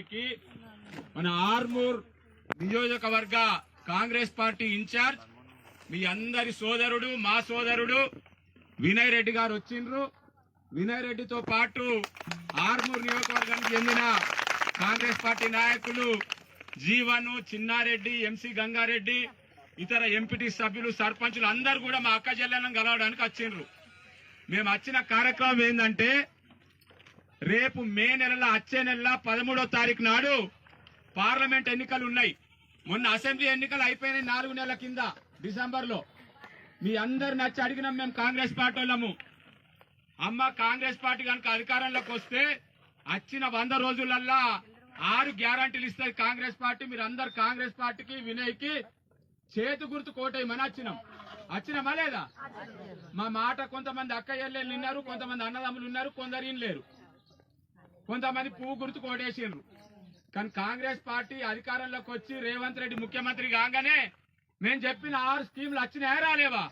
కార్యక్రమానికి మన ఆర్మూర్ నియోజకవర్గ కాంగ్రెస్ పార్టీ ఇన్ఛార్జ్ మీ అందరి సోదరుడు మా సోదరుడు వినయ్ రెడ్డి గారు వచ్చిండ్రు. వినయ్ రెడ్డితో పాటు ఆర్మూర్ నియోజకవర్గానికి చెందిన కాంగ్రెస్ పార్టీ నాయకులు జీవన్ చిన్నారెడ్డి ఎంసీ గంగారెడ్డి ఇతర ఎంపీటీ సభ్యులు సర్పంచులు అందరూ కూడా మా అక్క చెల్లెలను కలవడానికి వచ్చిండ్రు. మేము వచ్చిన కార్యక్రమం ఏంటంటే రేపు మే నెలలో వచ్చే నెల పదమూడో తారీఖు నాడు పార్లమెంట్ ఎన్నికలు ఉన్నాయి. మొన్న అసెంబ్లీ ఎన్నికలు అయిపోయినాయి నాలుగు నెలల కింద డిసెంబర్లో మీ అందరు నచ్చి అడిగినాం మేము కాంగ్రెస్ పార్టీ వాళ్ళము. అమ్మ కాంగ్రెస్ పార్టీ కనుక అధికారంలోకి వస్తే వచ్చిన వంద రోజులల్లా ఆరు గ్యారంటీలు ఇస్తుంది కాంగ్రెస్ పార్టీ. మీరు అందరు కాంగ్రెస్ పార్టీకి వినయ్కి చేతు గుర్తు కోటేయమని వచ్చినాం. వచ్చినామా లేదా? మా మాట కొంతమంది అక్క చెల్లెళ్ళు ఉన్నారు కొంతమంది అన్నదమ్ములు ఉన్నారు కొందరు లేరు. కొంతమంది పువ్వు గుర్తు కోటేసిండ్రు కానీ కాంగ్రెస్ పార్టీ అధికారంలోకి వచ్చి రేవంత్ రెడ్డి ముఖ్యమంత్రి కాగానే మేము చెప్పిన ఆరు స్కీములు వచ్చినాయా రాలేవా?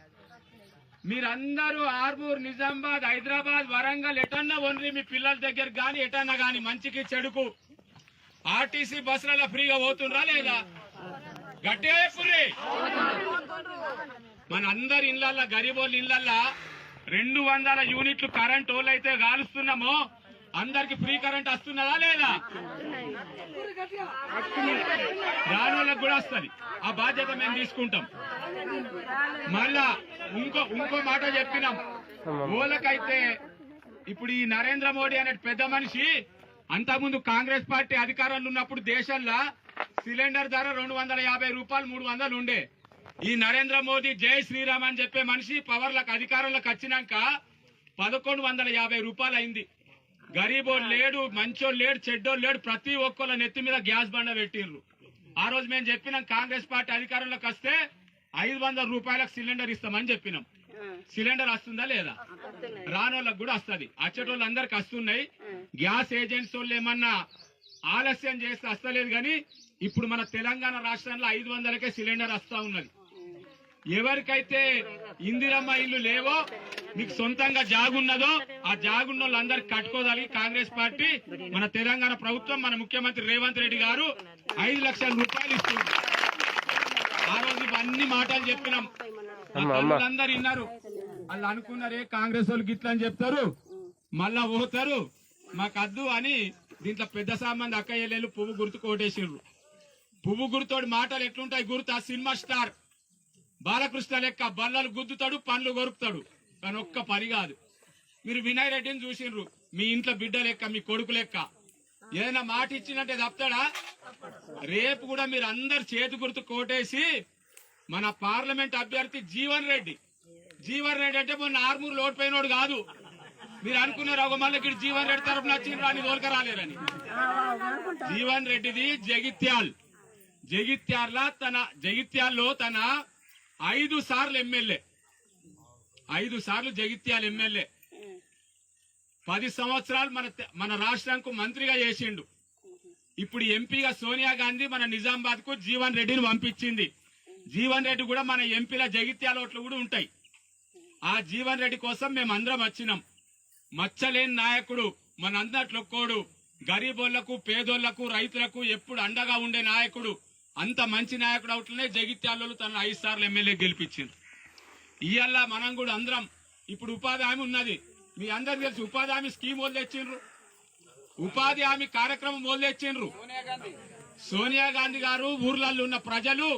మీరందరూ ఆర్మూర్ నిజామాబాద్ హైదరాబాద్ వరంగల్ ఎటన్నా ఒన్రి మీ పిల్లల దగ్గర గాని ఎటన్నా గాని మంచికి చెడుకు ఆర్టీసీ బస్సులలో ఫ్రీగా పోతుండ్రా లేదా? గట్టే పురి మన అందరి ఇళ్ళల్లో గరీబోళ్ళ ఇళ్ళల్లో రెండు వందల యూనిట్లు కరెంట్ వాళ్ళు అయితే కాలుస్తున్నామో అందరికి ఫ్రీ కరెంట్ వస్తున్నదా లేదా? రాని వాళ్ళకి కూడా వస్తుంది. ఆ బాధ్యత మేము తీసుకుంటాం. మళ్ళా ఇంకో ఇంకో మాట చెప్పినాం. ఓలకైతే ఇప్పుడు ఈ నరేంద్ర మోడీ అనే పెద్ద మనిషి అంతకుముందు కాంగ్రెస్ పార్టీ అధికారంలో ఉన్నప్పుడు దేశంలో సిలిండర్ ధర రెండు వందల యాభై రూపాయలు మూడు వందలు ఉండే. ఈ నరేంద్ర మోదీ జై శ్రీరామ్ అని చెప్పే మనిషి పవర్లకు అధికారంలోకి వచ్చినాక పదకొండు వందల యాభై రూపాయలు అయింది. గరీబోడు లేడు మంచోడు లేడు చెడ్డోడు లేడు ప్రతి ఒక్కళ్ళ నెత్తి మీద గ్యాస్ బండ పెట్టిండ్రు ఆ రోజు మేము చెప్పినాం కాంగ్రెస్ పార్టీ అధికారంలోకి వస్తే ఐదు వందల రూపాయలకు సిలిండర్ ఇస్తామని చెప్పినాం. సిలిండర్ వస్తుందా లేదా? రానోళ్ళకి కూడా వస్తుంది. వచ్చేటోళ్ళందరికి వస్తున్నాయి. గ్యాస్ ఏజెన్సీ వాళ్ళు ఏమన్నా ఆలస్యం చేస్తే వస్తలేదు కానీ ఇప్పుడు మన తెలంగాణ రాష్ట్రంలో ఐదు వందలకే సిలిండర్ వస్తా ఉన్నది. ఎవరికైతే ఇందిరమ్మ ఇల్లు లేవో మీకు సొంతంగా జాగున్నదో ఆ జాగున్న వాళ్ళందరికి కట్టుకోదాలి కాంగ్రెస్ పార్టీ మన తెలంగాణ ప్రభుత్వం మన ముఖ్యమంత్రి రేవంత్ రెడ్డి గారు ఐదు లక్షల రూపాయలు ఇస్తుంది. ఆ రోజు ఇవన్నీ మాటలు చెప్పినాం. అందరు విన్నారు. వాళ్ళు అనుకున్నారే కాంగ్రెస్ వాళ్ళకి ఇట్లా అని చెప్తారు. మళ్ళా పోతారు. మాకు అద్దు అని దీంట్లో పెద్ద సామాన్ అక్క చెల్లెలు పువ్వు గుర్తు కోటేసిండ్రు పువ్వు గుర్తోడి మాటలు ఎట్లుంటాయి గుర్తు? ఆ సినిమా స్టార్. బాలకృష్ణ లెక్క బల్లలు గుద్దుతాడు పండ్లు కొరుకుతాడు. కానీ ఒక్క పని కాదు. మీరు వినయ్ రెడ్డిని చూసిండ్రు మీ ఇంట్లో బిడ్డ లెక్క మీ కొడుకు లెక్క. ఏదైనా మాట ఇచ్చినట్టే తప్పుతాడా? రేపు కూడా మీరు అందరు చేతి గుర్తు కోటేసి మన పార్లమెంట్ అభ్యర్థి జీవన్ రెడ్డి. జీవన్ రెడ్డి అంటే మొన్న ఆర్మూరు లోటుపోయినోడు కాదు. మీరు అనుకున్నారు ఒక మళ్ళీ ఇక్కడ జీవన్ రెడ్డి తరఫున వచ్చిండ్రు అని తోలుక రాలేరని జీవన్ రెడ్డిది జగిత్యాల్. జగిత్యాల తన జగిత్యాల్లో తన ఐదు సార్లు ఎమ్మెల్యే. ఐదు సార్లు జగిత్యాల ఎమ్మెల్యే. పది సంవత్సరాలు మన మన రాష్ట్రానికి మంత్రిగా చేసిండు. ఇప్పుడు ఎంపీగా సోనియా గాంధీ మన నిజామాబాద్కు జీవన్ రెడ్డిని పంపించింది. జీవన్ రెడ్డి కూడా మన ఎంపీల జగిత్యాల ఓట్లు కూడా ఉంటాయి. ఆ జీవన్ రెడ్డి కోసం మేము అందరం వచ్చినాం. మచ్చలేని నాయకుడు మన అందట్లొక్కోడు గరీబోళ్ళకు పేదోళ్ళకు రైతులకు ఎప్పుడు అండగా ఉండే నాయకుడు. అంత మంచి నాయకుడు అవుట్లనే జగిత్యాలలో తన ఐదు సార్లు ఎమ్మెల్యే గెలిపించింది. ఇవాళ మనం కూడా అందరం ఇప్పుడు ఉపాధి హామీ ఉన్నది. మీ అందరు తెలిసి ఉపాధి హామీ స్కీమ్ వాళ్ళు తెచ్చిండ్రు. ఉపాధి హామీ కార్యక్రమం వాళ్ళు తెచ్చిండ్రు. సోనియా గాంధీ గారు ఊర్లలో ఉన్న ప్రజలు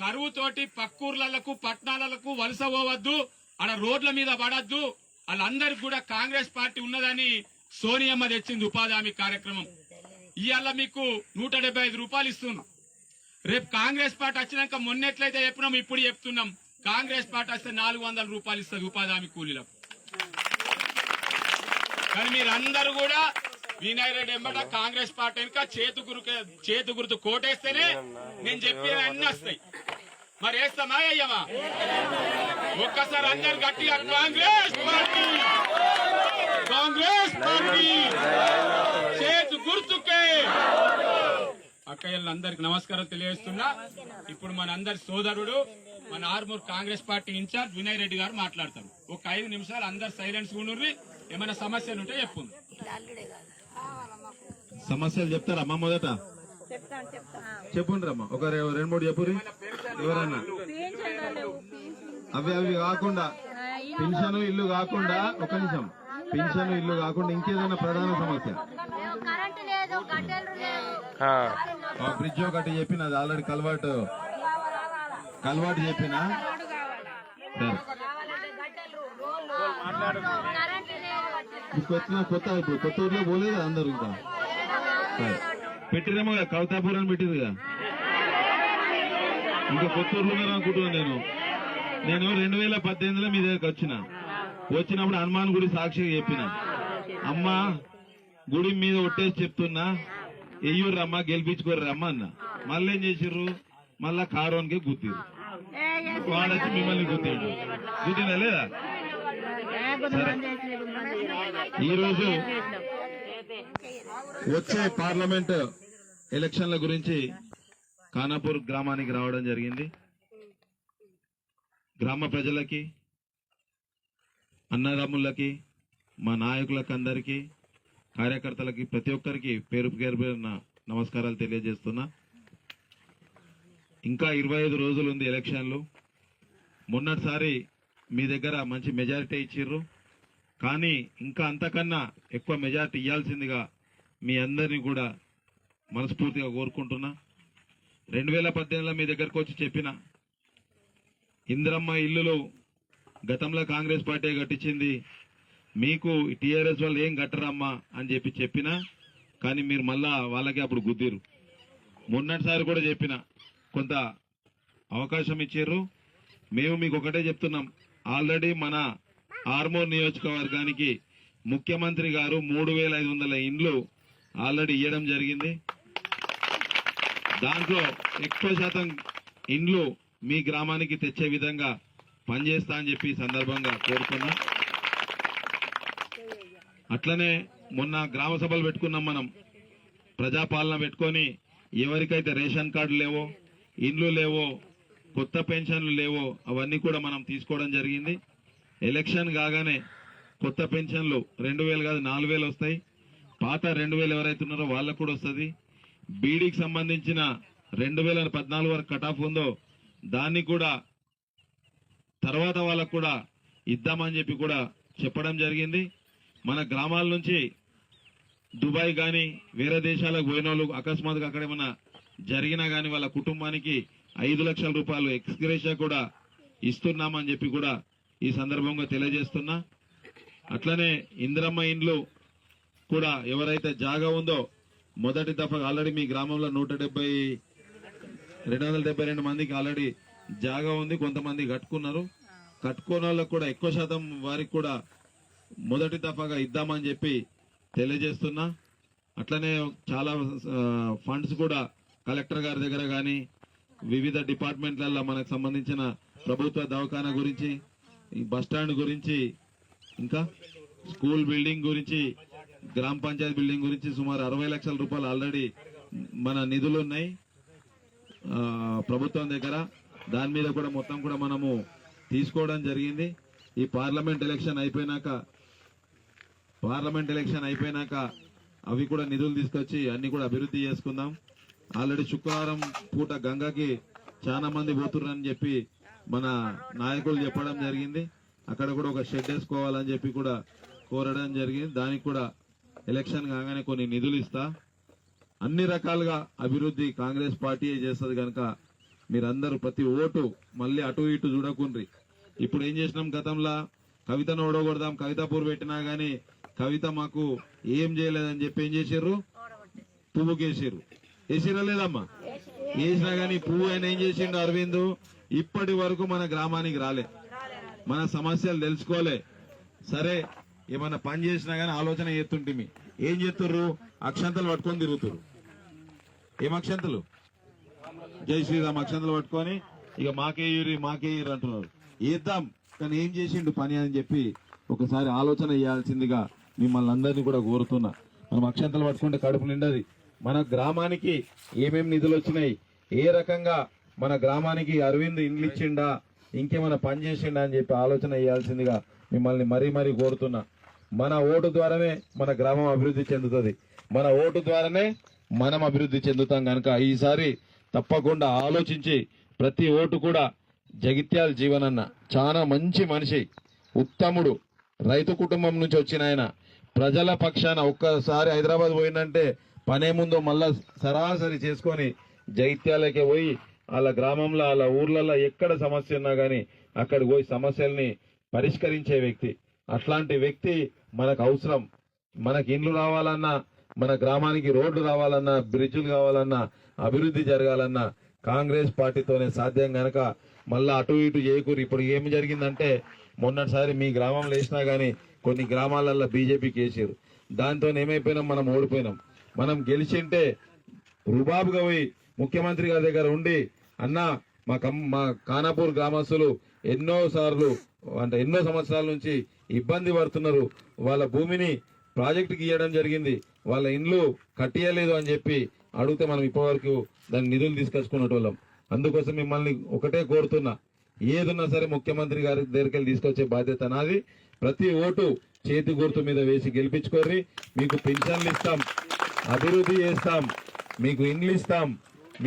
కరువుతోటి పక్కూర్లకు పట్టణాలకు వలస పోవద్దు ఆడ రోడ్ల మీద పడద్దు. వాళ్ళందరికి కూడా కాంగ్రెస్ పార్టీ ఉన్నదని సోనియమ్మ తెచ్చింది ఉపాధి హామీ కార్యక్రమం. ఇవాళ మీకు నూట డెబ్బై ఐదు రూపాయలు ఇస్తున్నారు. రేపు కాంగ్రెస్ పార్టీ వచ్చినాక మొన్న ఎట్లయితే చెప్పినాం ఇప్పుడు చెప్తున్నాం. కాంగ్రెస్ పార్టీ వస్తే నాలుగు వందల రూపాయలు ఇస్తుంది ఉపాధి హామీ కూలీలకు. కానీ మీరందరూ కూడా వినయ్ రెడ్డి ఎంబట కాంగ్రెస్ పార్టీ వెనుక చేతు గురు చేతు గుర్తు కోటేస్తేనే నేను చెప్పిన అన్ని వస్తాయి. మరి వేస్తామా అయ్యమా ఒక్కసారి అందరు గట్టిగా కాంగ్రెస్ పార్టీ! కాంగ్రెస్ పార్టీ! అక్కయ్యలందరికి నమస్కారం తెలియజేస్తున్నా. ఇప్పుడు మన అందరి సోదరుడు మన ఆర్మూర్ కాంగ్రెస్ పార్టీ ఇన్ఛార్జ్ వినయ్ రెడ్డి గారు మాట్లాడతారు. ఒక ఐదు నిమిషాలు అందరు సైలెన్స్ ఉండుర్రి. ఏమైనా సమస్యలు ఉంటే చెప్పు. సమస్యలు చెప్తారమ్మా మొదట? చెప్పుండ్రి అమ్మా ఒక రెండు మూడు చెప్పుర్రి. ఎవరన్నా? అవి అవి కాకుండా పింఛను ఇల్లు కాకుండా ఒక నిమిషం. పింఛను ఇల్లు కాకుండా ఇంకేదైనా ప్రధాన సమస్య? బ్రిడ్జ్ ఒకటి చెప్పిన అది ఆల్రెడీ కలవాటు. కలవాటు చెప్పిన? సరే. వచ్చిన కొత్త ఇప్పుడు కొత్త ఊర్లో పోలేదు అందరు ఇంకా? సరే. పెట్టిరేమో కదా కవితాపురం పెట్టిందిగా. ఇంకా కొత్త ఊర్లో అనుకుంటున్నాను నేను. నేను రెండు వేల పద్దెనిమిదిలో మీ దగ్గరకు వచ్చిన. వచ్చినప్పుడు హనుమాన్ గుడి సాక్షిగా చెప్పిన. అమ్మా గుడి మీద ఒట్టేసి చెప్తున్నా. ఎయ్యూర్రమ్మా గెలిపించుకోర్రమ్మా అన్న. మళ్ళీ ఏం చేసిర్రు? మళ్ళా కారోన్కి గుద్దిరు వాడొచ్చి మిమ్మల్ని గుద్దిండు. గుద్దినా లేదా? ఈరోజు ఈ రోజు వచ్చే పార్లమెంట్ ఎలక్షన్ల గురించి ఖానాపూర్ గ్రామానికి రావడం జరిగింది. గ్రామ ప్రజలకి అన్నదమ్ములకి మా నాయకులకి అందరికీ కార్యకర్తలకి ప్రతి ఒక్కరికి పేరు పేరున నమస్కారాలు తెలియజేస్తున్నా. ఇంకా ఇరవై ఐదు రోజులు ఉంది ఎలక్షన్లు. మొన్నటిసారి మీ దగ్గర మంచి మెజారిటీ ఇచ్చిర్రు. కానీ ఇంకా అంతకన్నా ఎక్కువ మెజారిటీ ఇవ్వాల్సిందిగా మీ అందరినీ కూడా మనస్ఫూర్తిగా కోరుకుంటున్నా. రెండు వేల పద్దెనిమిదిలో మీ దగ్గరకు వచ్చి చెప్పిన ఇందిరమ్మ ఇల్లులు గతంలో కాంగ్రెస్ పార్టీ కట్టించింది మీకు టీఆర్ఎస్ వాళ్ళు ఏం కట్టరమ్మా అని చెప్పి చెప్పినా కానీ మీరు మళ్ళా వాళ్ళకి అప్పుడు గుద్దిరు. మొన్నటిసారి కూడా చెప్పిన కొంత అవకాశం ఇచ్చారు. మేము మీకు ఒకటే చెప్తున్నాం. ఆల్రెడీ మన ఆర్మూర్ నియోజకవర్గానికి ముఖ్యమంత్రి గారు మూడు వేల ఐదు వందల ఇండ్లు ఆల్రెడీ ఇవ్వడం జరిగింది. దాంట్లో ఎక్కువ శాతం ఇండ్లు మీ గ్రామానికి తెచ్చే విధంగా పనిచేస్తా అని చెప్పి సందర్భంగా కోరుతున్నా అట్లనే మొన్న గ్రామ సభలు పెట్టుకున్నాం మనం. ప్రజాపాలన పెట్టుకొని ఎవరికైతే రేషన్ కార్డు లేవో ఇండ్లు లేవో కొత్త పెన్షన్లు లేవో అవన్నీ కూడా మనం తీసుకోవడం జరిగింది. ఎలక్షన్ కాగానే కొత్త పెన్షన్లు రెండు వేలు కాదు నాలుగు వేలు వస్తాయి. పాత రెండు వేలు ఎవరైతే ఉన్నారో వాళ్ళకు కూడా వస్తుంది. బీడీకి సంబంధించిన రెండు వేల పద్నాలుగు వరకు కట్ ఆఫ్ ఉందో దాన్ని కూడా తర్వాత వాళ్ళకు కూడా ఇద్దామని చెప్పి కూడా చెప్పడం జరిగింది. మన గ్రామాల నుంచి దుబాయ్ కానీ వేరే దేశాలకు పోయిన వాళ్ళు అకస్మాత్తుగా అక్కడేమన్నా జరిగినా కానీ వాళ్ళ కుటుంబానికి ఐదు లక్షల రూపాయలు ఎక్స్గ్రేషా కూడా ఇస్తున్నామని చెప్పి కూడా ఈ సందర్భంగా తెలియజేస్తున్నా. అట్లనే ఇందిరమ్మ ఇండ్లు కూడా ఎవరైతే జాగా ఉందో మొదటి దఫా ఆల్రెడీ మీ గ్రామంలో నూట డెబ్బై రెండు వందల డెబ్బై రెండు మందికి ఆల్రెడీ జాగా ఉంది కొంతమంది కట్టుకున్నారు. కట్టుకున్న వాళ్ళకు కూడా ఎక్కువ శాతం వారికి కూడా మొదటి దఫాగా ఇద్దామని చెప్పి తెలియజేస్తున్నా. అట్లనే చాలా ఫండ్స్ కూడా కలెక్టర్ గారి దగ్గర కానీ వివిధ డిపార్ట్మెంట్లలో మనకు సంబంధించిన ప్రభుత్వ దవాఖానా గురించి ఈ బస్ స్టాండ్ గురించి ఇంకా స్కూల్ బిల్డింగ్ గురించి గ్రామ పంచాయతీ బిల్డింగ్ గురించి సుమారు అరవై లక్షల రూపాయలు ఆల్రెడీ మన నిధులు ఉన్నాయి. ప్రభుత్వం దగ్గర దాని మీద కూడా మొత్తం కూడా మనము తీసుకోవడం జరిగింది. ఈ పార్లమెంట్ ఎలక్షన్ అయిపోయినాక పార్లమెంట్ ఎలక్షన్ అయిపోయినాక అవి కూడా నిధులు తీసుకొచ్చి అన్ని కూడా అభివృద్ధి చేసుకుందాం. ఆల్రెడీ శుక్రవారం పూట గంగకి చాలా మంది పోతుర్రని చెప్పి మన నాయకులు చెప్పడం జరిగింది. అక్కడ కూడా ఒక షెడ్ వేసుకోవాలని చెప్పి కూడా కోరడం జరిగింది. దానికి కూడా ఎలక్షన్ కాగానే కొన్ని నిధులు ఇస్తా. అన్ని రకాలుగా అభివృద్ధి కాంగ్రెస్ పార్టీ చేస్తుంది కనుక మీరందరూ ప్రతి ఓటు మళ్ళీ అటు ఇటు చూడకుండ్రి. ఇప్పుడు ఏం చేసినాం గతంలో? కవితను ఓడగొడదాం కవితాపూర్ పెట్టినా గానీ కవిత మాకు ఏం చేయలేదని చెప్పి ఏం చేసారు పువ్వుకి వేసారు లేదమ్మా? వేసినా గానీ పువ్వు ఆయన ఏం చేసిండు అరవింద్? ఇప్పటి వరకు మన గ్రామానికి రాలే. మన సమస్యలు తెలుసుకోలే. సరే ఏమన్నా పని చేసినా గానీ ఆలోచన చేస్తుంటిమి. ఏం చేస్తుర్రు? అక్షంతలు పట్టుకొని తిరుగుతురు ఏం అక్షంతలు? జై శ్రీరామ్ అక్షంతలు పట్టుకొని ఇక మాకే ఇయ్యురి మాకే ఇయ్యురి అంటున్నారు. వేద్దాం కానీ ఏం చేసిండు పని అని చెప్పి ఒకసారి ఆలోచన చేయాల్సిందిగా మిమ్మల్ని అందరినీ కూడా కోరుతున్నా. మనం అక్షంతలు పట్టుకుంటే కడుపు నిండది. మన గ్రామానికి ఏమేమి నిధులు వచ్చినాయి? ఏ రకంగా మన గ్రామానికి అరవింద్ ఇండ్లు ఇచ్చిండా? ఇంకేమైనా పని చేసిండా అని చెప్పి ఆలోచన చేయాల్సిందిగా మిమ్మల్ని మరీ మరీ కోరుతున్నా. మన ఓటు ద్వారానే మన గ్రామం అభివృద్ధి చెందుతుంది. మన ఓటు ద్వారానే మనం అభివృద్ధి చెందుతాం కనుక ఈసారి తప్పకుండా ఆలోచించి ప్రతి ఓటు కూడా జగిత్యాల జీవనన్న. చాలా మంచి మనిషి ఉత్తముడు. రైతు కుటుంబం నుంచి వచ్చిన ఆయన. ప్రజల పక్షాన ఒక్కసారి హైదరాబాద్ పోయిందంటే పనే ముందు మళ్ళా సరాసరి చేసుకొని జైత్యాలకే పోయి వాళ్ళ గ్రామంలో వాళ్ళ ఊర్లలో ఎక్కడ సమస్య ఉన్నా కానీ అక్కడికి పోయి సమస్యల్ని పరిష్కరించే వ్యక్తి. అట్లాంటి వ్యక్తి మనకు అవసరం. మనకి ఇండ్లు రావాలన్నా మన గ్రామానికి రోడ్లు రావాలన్నా బ్రిడ్జులు కావాలన్నా అభివృద్ధి జరగాలన్నా కాంగ్రెస్ పార్టీతోనే సాధ్యం కనుక మళ్ళీ అటు ఇటు చేయకూరు. ఇప్పుడు ఏం జరిగిందంటే మొన్నటిసారి మీ గ్రామంలో వేసినా కానీ కొన్ని గ్రామాలలో బీజేపీకి వేసారు దాంతో ఏమైపోయినాం? మనం ఓడిపోయినాం. మనం గెలిచింటే రుబాబుగా పోయి ముఖ్యమంత్రి గారి దగ్గర ఉండి అన్న మా కమ్ మా ఖానాపూర్ గ్రామస్తులు ఎన్నో సార్లు అంటే ఎన్నో సంవత్సరాల నుంచి ఇబ్బంది పడుతున్నారు. వాళ్ళ భూమిని ప్రాజెక్టుకి ఇవ్వడం జరిగింది. వాళ్ళ ఇండ్లు కట్టియలేదు అని చెప్పి అడిగితే మనం ఇప్పటివరకు దాని నిధులు తీసుకొచ్చుకున్నటోళ్ళం అందుకోసం మిమ్మల్ని ఒకటే కోరుతున్నా. ఏదున్నా సరే ముఖ్యమంత్రి గారి దగ్గరికి వెళ్ళి తీసుకొచ్చే బాధ్యత నాది. ప్రతి ఓటు చేతి గుర్తు మీద వేసి గెలిపించుకోర్రి. మీకు పెన్షన్లు ఇస్తాం అభివృద్ధి చేస్తాం మీకు ఇండ్లు ఇస్తాం.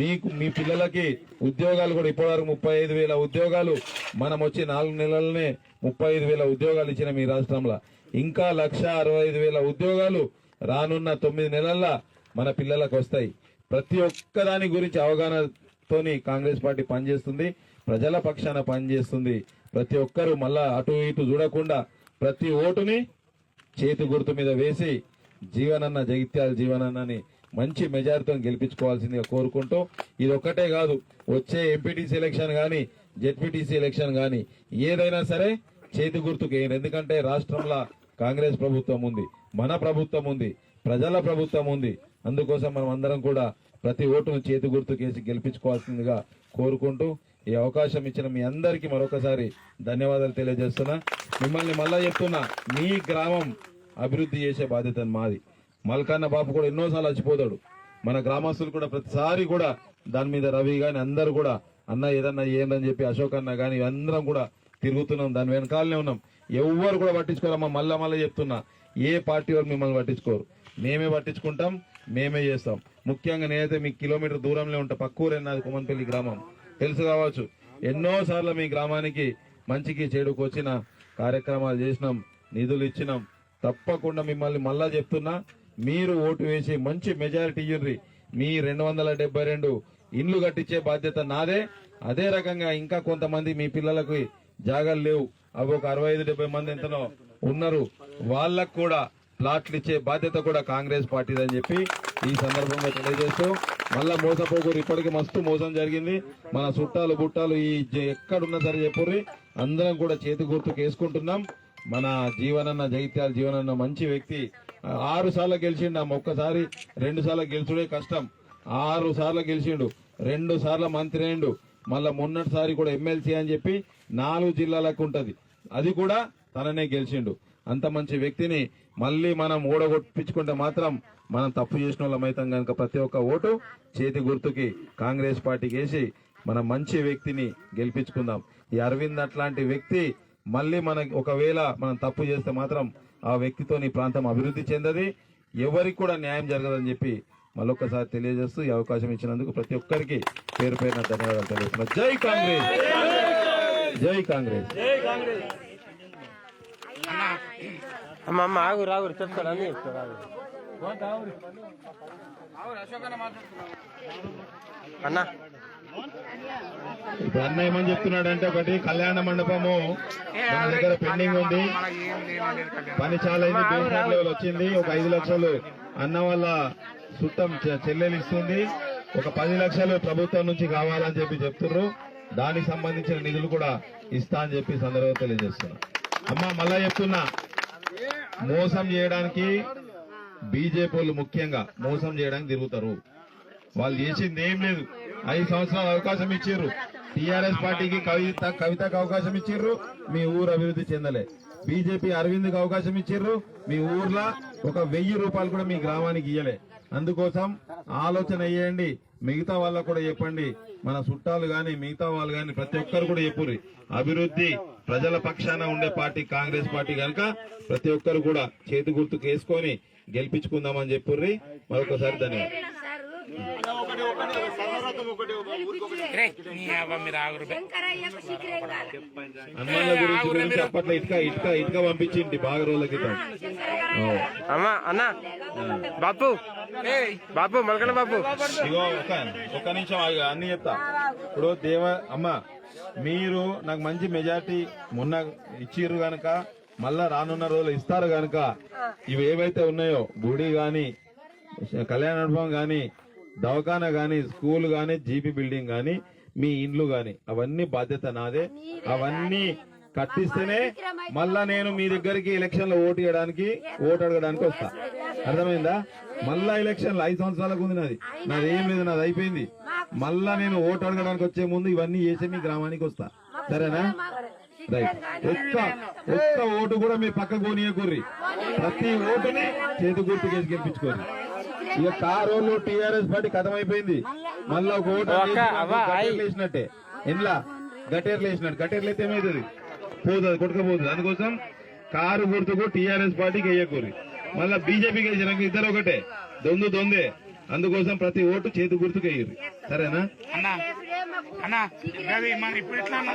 మీకు మీ పిల్లలకి ఉద్యోగాలు కూడా ఇప్పటివరకు ముప్పై ఐదు వేల ఉద్యోగాలు. మనం వచ్చి నాలుగు నెలలనే ముప్పై ఐదు వేల ఉద్యోగాలు ఇచ్చిన మీ రాష్ట్రంలో. ఇంకా లక్ష అరవై ఐదు వేల ఉద్యోగాలు రానున్న తొమ్మిది నెలల్లో మన పిల్లలకు వస్తాయి. ప్రతి ఒక్క దాని గురించి అవగాహనతోని కాంగ్రెస్ పార్టీ పనిచేస్తుంది ప్రజల పక్షాన పనిచేస్తుంది. ప్రతి ఒక్కరూ మళ్ళా అటు ఇటు చూడకుండా ప్రతి ఓటుని చేతి గుర్తు మీద వేసి జీవనన్న జగిత్యాల జీవనన్నని మంచి మెజారిటీతో గెలిపించుకోవాల్సిందిగా కోరుకుంటూ ఇది ఒక్కటే కాదు వచ్చే ఎంపీటీసీ ఎలక్షన్ కానీ జెడ్పీటీసీ ఎలక్షన్ కానీ ఏదైనా సరే చేతి గుర్తుకు. ఎందుకంటే రాష్ట్రంలో కాంగ్రెస్ ప్రభుత్వం ఉంది మన ప్రభుత్వం ఉంది ప్రజల ప్రభుత్వం ఉంది. అందుకోసం మనం అందరం కూడా ప్రతి ఓటును చేతి గుర్తుకేసి గెలిపించుకోవాల్సిందిగా కోరుకుంటూ ఈ అవకాశం ఇచ్చిన మీ అందరికీ మరొకసారి ధన్యవాదాలు తెలియజేస్తున్నా. మిమ్మల్ని మళ్ళా చెప్తున్నా మీ గ్రామం అభివృద్ధి చేసే బాధ్యత మాది. మల్కన్న బాబు కూడా ఎన్నోసార్లు వచ్చిపోతాడు మన గ్రామస్తులు కూడా ప్రతిసారి కూడా దాని మీద రవి కానీ అందరూ కూడా అన్న ఏదన్నా ఏందని చెప్పి అశోక్ అన్న కానీ అందరం కూడా తిరుగుతున్నాం దాని వెనకాలనే ఉన్నాం. ఎవ్వరు కూడా పట్టించుకోరమ్మా మళ్ళా మళ్ళీ చెప్తున్నా. ఏ పార్టీ వారు మిమ్మల్ని పట్టించుకోరు. మేమే పట్టించుకుంటాం మేమే చేస్తాం. ముఖ్యంగా నేనైతే మీ కిలోమీటర్ దూరంలో ఉంటా పక్కూరే నాది కుమన్పల్లి గ్రామం. తెలుసు కావచ్చు. ఎన్నో సార్లు మీ గ్రామానికి మంచికి చెడుకు వచ్చిన కార్యక్రమాలు చేసినాం నిధులు ఇచ్చినాం. తప్పకుండా మిమ్మల్ని మళ్ళా చెప్తున్నా మీరు ఓటు వేసి మంచి మెజారిటీ ఇయ్యండి మీ రెండు వందల డెబ్బై రెండు ఇండ్లు కట్టించే బాధ్యత నాదే. అదే రకంగా ఇంకా కొంతమంది మీ పిల్లలకు జాగాలు లేవు. అవి ఒక అరవై ఐదు డెబ్బై మంది ఎంతనో ఉన్నారు. వాళ్ళకు కూడా ప్లాట్లు ఇచ్చే బాధ్యత కూడా కాంగ్రెస్ పార్టీదని చెప్పి ఈ సందర్భంగా తెలియజేస్తూ మళ్ళా మోసపోకూరు ఇప్పటికి మస్తు మోసం జరిగింది. మన చుట్టాలు బుట్టాలు ఈ ఎక్కడున్నా సరే చెప్పుర్రి. అందరం కూడా చేతి గుర్తుకు వేసుకుంటున్నాం. మన జీవనన్న జైత్యాల జీవనన్న మంచి వ్యక్తి. ఆరు సార్లు గెలిచిండు ఆమె ఒక్కసారి రెండు సార్లు గెలుచుడే కష్టం. ఆరు సార్లు గెలిచిండు. రెండు సార్లు మంత్రి అయిండు మళ్ళా మొన్నటిసారి కూడా ఎమ్మెల్సీ అని చెప్పి నాలుగు జిల్లాలకు ఉంటుంది. అది కూడా తననే గెలిచిండు. అంత మంచి వ్యక్తిని మళ్ళీ మనం ఓడగొట్టించుకుంటే మాత్రం మనం తప్పు చేసిన వాళ్ళం అవుతాం కనుక ప్రతి ఒక్క ఓటు చేతి గుర్తుకి కాంగ్రెస్ పార్టీకి వేసి మనం మంచి వ్యక్తిని గెలిపించుకుందాం. ఈ అరవింద్ అట్లాంటి వ్యక్తి మళ్ళీ మనకి ఒకవేళ మనం తప్పు చేస్తే మాత్రం ఆ వ్యక్తితో ఈ ప్రాంతం అభివృద్ధి చెందది. ఎవరికి కూడా న్యాయం జరగదని చెప్పి మళ్ళొక్కసారి తెలియజేస్తూ ఈ అవకాశం ఇచ్చినందుకు ప్రతి ఒక్కరికి పేరు పేరున ధన్యవాదాలు తెలియజేస్తున్నా జై కాంగ్రెస్! జై కాంగ్రెస్! అమ్మ అమ్మ ఆగు రాగురు చెప్తాడు అన్ని చెప్తాడు ఆగు. అన్న. అన్న ఏమని చెప్తున్నాడంటే ఒకటి కళ్యాణ మండపము మన దగ్గర పెండింగ్ ఉంది. పని చాలా అయింది బేస్మెంట్ లెవెల్ వచ్చింది. ఒక ఐదు లక్షలు అన్న వాళ్ళ చుట్టం చె- చెల్లెలు ఇస్తుంది. ఒక పది లక్షలు ప్రభుత్వం నుంచి కావాలని చెప్పి చెప్తున్నారు దానికి సంబంధించిన నిధులు కూడా ఇస్తా అని చెప్పి సందర్భంగా తెలియజేస్తున్నా. అమ్మా మళ్ళా చెప్తున్నా. మోసం చేయడానికి బీజేపీ వాళ్ళు ముఖ్యంగా మోసం చేయడానికి తిరుగుతారు. వాళ్ళు చేసింది ఏం లేదు. ఐదు సంవత్సరాలు అవకాశం ఇచ్చారు టిఆర్ఎస్ పార్టీకి కవిత కవితకు అవకాశం ఇచ్చిర్రు. మీ ఊరు అభివృద్ధి చెందలే. బీజేపీ అరవింద్కి అవకాశం ఇచ్చిర్రు. మీ ఊర్లో ఒక వెయ్యి రూపాయలు కూడా మీ గ్రామానికి ఇయ్యలే. అందుకోసం ఆలోచన వేయండి మిగతా వాళ్ళకు కూడా చెప్పండి. మన చుట్టాలు కానీ మిగతా వాళ్ళు కానీ ప్రతి ఒక్కరు కూడా చెప్పుర్రి. అభివృద్ధి ప్రజల పక్షాన ఉండే పార్టీ కాంగ్రెస్ పార్టీ కనుక ప్రతి ఒక్కరు కూడా చేతి గుర్తుకు వేసుకొని గెలిపించుకుందామని చెప్పుర్రి. మరొకసారి ధన్యవాదాలు. అప్పట్లో ఇటుక ఇటుక ఇటుక పంపించింది బాగా రోజుల క్రితం. అమ్మ అన్న. బాపు. బాపు మలకడ బాపు. ఇగో ఒక ఒక నిమిషం ఆగు, అన్ని చెప్తా. ఇప్పుడు దేవ అమ్మ మీరు నాకు మంచి మెజార్టీ మొన్న ఇచ్చిర్రు గనక మళ్ళా రానున్న రోజులు ఇస్తారు గనక ఇవి ఏవైతే ఉన్నాయో గుడి గాని కళ్యాణ మండపం గాని దవాఖానా గాని స్కూల్ గాని జీపీ బిల్డింగ్ గాని మీ ఇండ్లు గాని అవన్నీ బాధ్యత నాదే. అవన్నీ కట్టిస్తేనే మళ్ళా నేను మీ దగ్గరికి ఎలక్షన్లో ఓటు వేయడానికి ఓటు అడగడానికి వస్తా. అర్థమైందా? మళ్ళా ఎలక్షన్లో ఐదు సంవత్సరాలకు ఉంది నాది నాది ఏం లేదు. నాది అయిపోయింది. మళ్ళా నేను ఓటు అడగడానికి వచ్చే ముందు ఇవన్నీ చేసి మీ గ్రామానికి వస్తా. సరేనా? రైట్. ఒక్క ఒక్క ఓటు కూడా మీ పక్క కోనియకూర్రి ప్రతి ఓటుని చేతి గుర్తు కేసు గెలిపించుకోర్రి ఇక కారోళ్ళు టీఆర్ఎస్ పార్టీ అయిపోయింది మళ్ళా ఒక ఓటు అక్క, అవ్వ, ఆయ్. వేసినట్టే ఇంట్లో గటేర్లు వేసినట్టు గటేర్లు అయితే ఏమవుతుంది పోతుంది కొట్టుకపోతుంది. అందుకోసం కారు గుర్తుకు టీఆర్ఎస్ పార్టీకి వేయకూరి. మళ్ళా బీజేపీకి వేసినాక ఇద్దరు ఒకటే. దొందు దొందే అందుకోసం ప్రతి ఓటు చేతి గుర్తుకు వేయరు. సరేనా? అన్నా అన్నా గది మరి ఇప్పుడు ఎట్లా అన్నా?